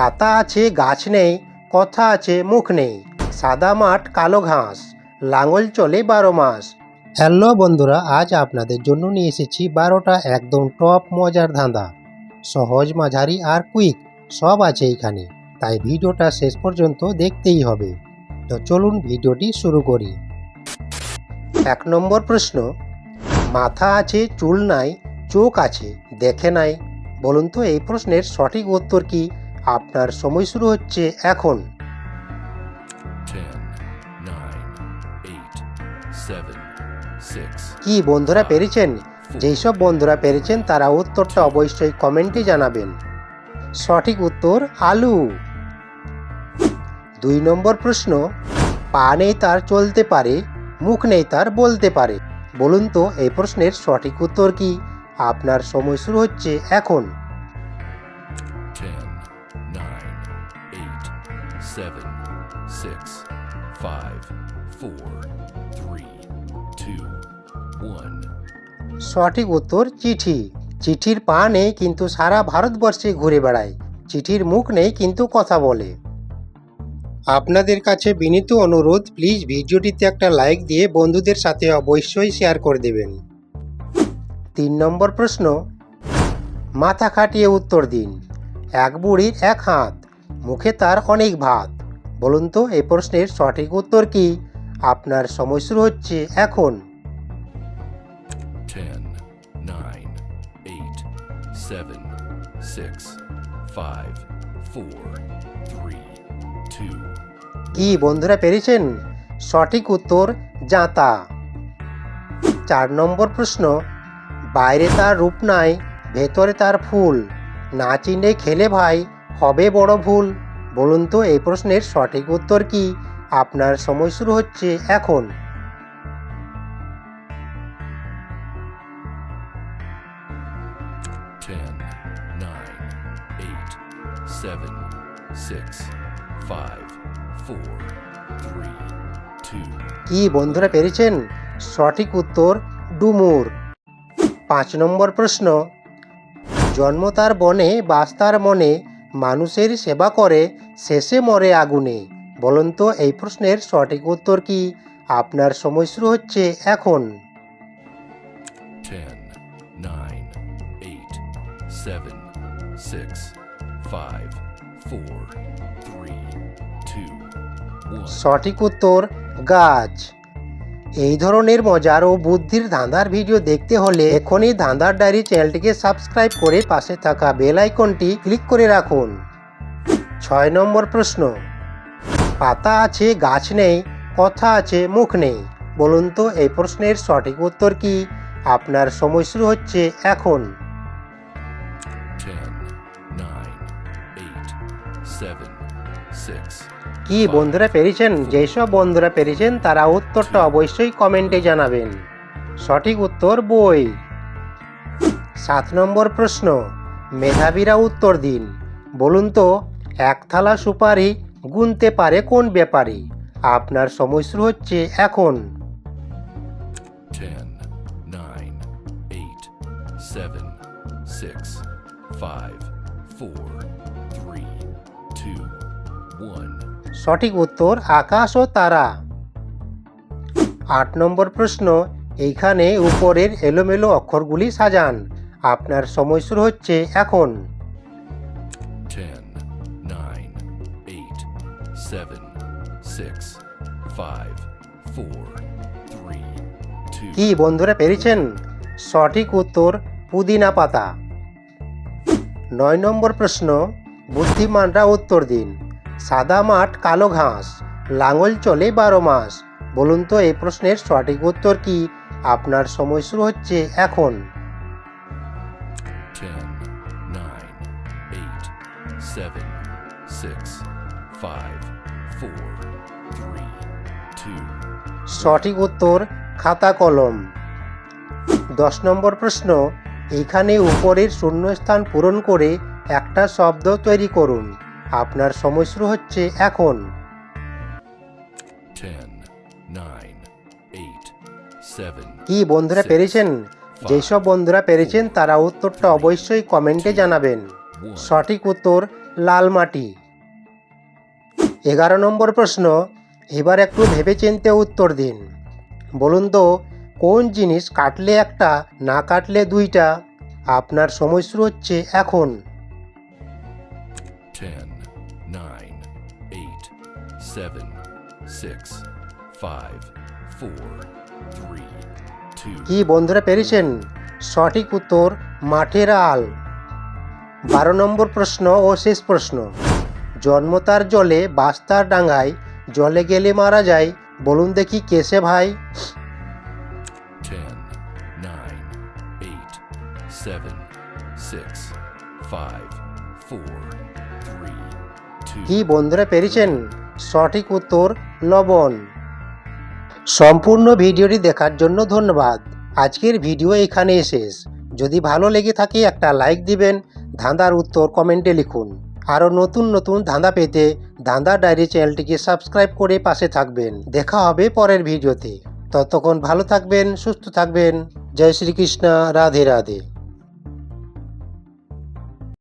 পাতা আছে, গাছ নেই, কথা আছে, মুখ নেই। সাদা মাঠ, কালো ঘাস, লাঙল চলে বারো মাস। হ্যালো বন্ধুরা, আজ আপনাদের জন্য নিয়ে এসেছি বারোটা একদম টপ মজার ধাঁধা। সহজ, মাঝারি আর কুইক, সব আছে এখানে। তাই ভিডিওটা শেষ পর্যন্ত দেখতেই হবে। তো চলুন ভিডিওটি শুরু করি। এক নম্বর প্রশ্ন, মাথা আছে, চুল নাই, চোখ আছে, দেখে নাই। বলুন তো এই প্রশ্নের সঠিক উত্তর কি? আপনার সময় শুরু হচ্ছে এখন। 10, 9, 8, 7, 6, কি বন্ধুরা পেরেছেন? যেই সব বন্ধুরা পেরেছেন তারা উত্তরটা অবশ্যই কমেন্টে জানাবেন। সঠিক উত্তর আলু। দুই নম্বর প্রশ্ন পা নেই তার চলতে পারে মুখ নেই তার বলতে পারে। বলুন তো এই প্রশ্নের সঠিক উত্তর কি? আপনার সময় শুরু হচ্ছে এখন। 8, 7, 6, 5, 4, 3, 2, 1. সঠিক উত্তর চিঠি। চিঠির পা নেই কিন্তু সারা ভারতবর্ষে ঘুরে বেড়ায়। চিঠির মুখ নেই কিন্তু কথা বলে। আপনাদের কাছে বিনীত অনুরোধ প্লিজ ভিডিওটিতে একটা লাইক দিয়ে বন্ধুদের সাথে অবশ্যই শেয়ার করে দেবেন। তিন নম্বর প্রশ্ন মাথা খাটিয়ে উত্তর দিন। এক বুড়ির এক হাত। মুখে তার অনেক ভাত। বলুন তো এই প্রশ্নের সঠিক উত্তর কি? আপনার সময় শুরু হচ্ছে এখন। 10, 9, 8, 7, 6, 5, 4, 3, 2, কি বন্ধুরা পেরেছেন? সঠিক উত্তর জাঁতা। চার নম্বর প্রশ্ন বাইরে তার রূপ নাই ভেতরে তার ফুল। না চিনে খেলে ভাই হবে বড় ভুল? বলুন তো এই প্রশ্নের সঠিক উত্তর কি? আপনার সময় শুরু হচ্ছে এখন। 10, 9, 8, 7, 6, 5, 4, 3, 2, কি বন্ধুরা পেরেছেন? সঠিক উত্তর ডুমুর। পাঁচ নম্বর প্রশ্ন জন্ম তার বনে বাস তার মনে মানুষের সেবা করে শেষে মরে আগুনে। বলুন তো এই প্রশ্নের সঠিক উত্তর কি? আপনার সময় শুরু হচ্ছে এখন। 10, 9, 8, 7, 6, 5, 4, 3, 2, 1. সঠিক উত্তর গাছ। এই ধরনের মজার ও বুদ্ধির ধাঁধার ভিডিও দেখতে হলে এখনই ধাঁধার ডায়েরি চ্যানেলটিকে সাবস্ক্রাইব করে পাশে থাকা বেল আইকনটি ক্লিক করে রাখুন। ছয় নম্বর প্রশ্ন। পাতা আছে, গাছ নেই, কথা আছে, মুখ নেই। বলুন তো, এই প্রশ্নের সঠিক উত্তর কি? আপনার সময় শুরু হচ্ছে এখন। কি বন্ধুরা পেরেছেন? যেসব বন্ধুরা পেরেছেন তারা উত্তরটা অবশ্যই কমেন্টে জানাবেন। সঠিক উত্তর বই। সাত নম্বর প্রশ্ন মেধাবীরা উত্তর দিন। বলুন তো এক থালা সুপারি গুনতে পারে কোন ব্যাপারী? আপনার সময় শুরু হচ্ছে এখন। 10, 9, 8, 7, 6, 5, 4, 3, 2, 1. সঠিক উত্তর আকাশ ও তারা। আট নম্বর প্রশ্ন এইখানে উপরের এলোমেলো অক্ষরগুলি সাজান। আপনার সময় শুরু হচ্ছে এখন। 10, 9, 8, 7, 6, 5, 4, 3, 2, কি বন্ধুরা পেরেছেন? সঠিক উত্তর পুদিনা পাতা। নয় নম্বর প্রশ্ন বুদ্ধিমানরা উত্তর দিন। সাদা মাঠ কালো ঘাস। লাঙল চলে বারো মাস। বলুন তো এই প্রশ্নের সঠিক উত্তর কি? আপনার সময় শুরু হচ্ছে এখন। 10, 9, 8, 7, 6, 5, 4, 3, 2, সঠিক উত্তর খাতা কলম। দশ নম্বর প্রশ্ন এখানে উপরের শূন্যস্থান পূরণ করে একটা শব্দ তৈরি করুন। আপনার সময় শুরু হচ্ছে এখন। 10, 9, 8, 7, কি বন্ধুরা পেরেছেন? যেসব বন্ধুরা পেরেছেন তারা উত্তরটা অবশ্যই কমেন্টে জানাবেন। সঠিক উত্তর লাল মাটি। এগারো নম্বর প্রশ্ন এবার একটু ভেবেচিন্তে উত্তর দিন। বলুন তো কোন জিনিস কাটলে একটা না কাটলে দুইটা? আপনার সময় শুরু হচ্ছে এখন। 10, 9, 8, 7, 6, 5, 4, 3, 2, কি বন্ধুরা পেরেছেন? সঠিক উত্তর মাঠের আল। বারো নম্বর প্রশ্ন ও শেষ প্রশ্ন। জন্মতার জলে বাস্তার ডাঙায় জলে গেলে মারা যায়। বলুন দেখি কেসে ভাই? 10, 9, 8, 7, 6, 5, 4, 3, কি বন্ধুরা পেরেছেন? সঠিক উত্তর লবণ। সম্পূর্ণ ভিডিওটি দেখার জন্য ধন্যবাদ। আজকের ভিডিও এখানে শেষ। যদি ভালো লেগে থাকে একটা লাইক দিবেন ধাঁধার উত্তর কমেন্টে লিখুন। আরও নতুন নতুন ধাঁধা পেতে ধাঁধা ডায়েরি চ্যানেলটিকে সাবস্ক্রাইব করে পাশে থাকবেন। দেখা হবে পরের ভিডিওতে। ততক্ষণ ভালো থাকবেন সুস্থ থাকবেন। জয় শ্রীকৃষ্ণ রাধে রাধে।